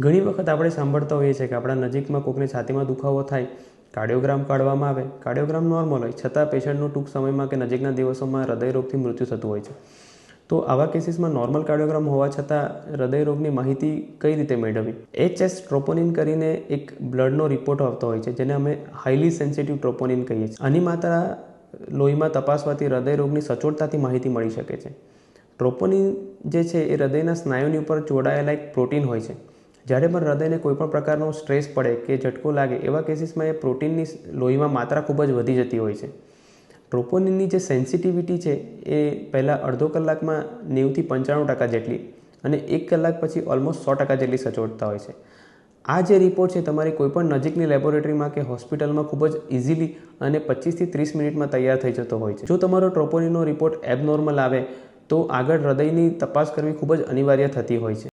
ઘણી વખત આપણે સાંભળતા હોઈએ છીએ કે આપણા નજીકમાં કોઈકને છાતીમાં દુખાવો થાય, કાર્ડિયોગ્રામ કાઢવામાં આવે. કાર્ડિયોગ્રામ નોર્મલ હોય, છતાં પેશન્ટનું ટૂંક સમયમાં કે નજીકના દિવસોમાં હૃદયરોગથી મૃત્યુ થતું હોય છે. તો આવા કેસીસમાં નોર્મલ કાર્ડિયોગ્રામ હોવા છતાં હૃદયરોગની માહિતી કઈ રીતે મેળવવી? એચએસ ટ્રોપોનિન કરીને એક બ્લડનો રિપોર્ટ આવતો હોય છે, જેને અમે હાઈલી સેન્સિટિવ ટ્રોપોનિન કહીએ છીએ. આની માત્રા લોહીમાં તપાસવાથી હૃદયરોગની સચોટતાથી માહિતી મળી શકે છે. ટ્રોપોનિન જે છે એ હૃદયના સ્નાયુની ઉપર જોડાયેલા એક પ્રોટીન હોય છે. જ્યારે પણ હૃદયને કોઈપણ પ્રકારનો સ્ટ્રેસ પડે કે ઝટકો લાગે, એવા કેસીસમાં એ પ્રોટીનની લોહીમાં માત્રા ખૂબ જ વધી જતી હોય છે. ટ્રોપોનિનની જે સેન્સિટિવિટી છે એ પહેલાં અડધો કલાકમાં નેવથી પંચાણું ટકા જેટલી અને એક કલાક પછી ઓલમોસ્ટ સો ટકા જેટલી સચોટતા હોય છે. આ જે રિપોર્ટ છે તમારી કોઈપણ નજીકની લેબોરેટરીમાં કે હોસ્પિટલમાં ખૂબ જ ઇઝીલી અને પચીસથી ત્રીસ મિનિટમાં તૈયાર થઈ જતો હોય છે. જો તમારો ટ્રોપોનિનનો રિપોર્ટ એબનોર્મલ આવે, તો આગળ હૃદયની તપાસ કરવી ખૂબ જ અનિવાર્ય થતી હોય છે.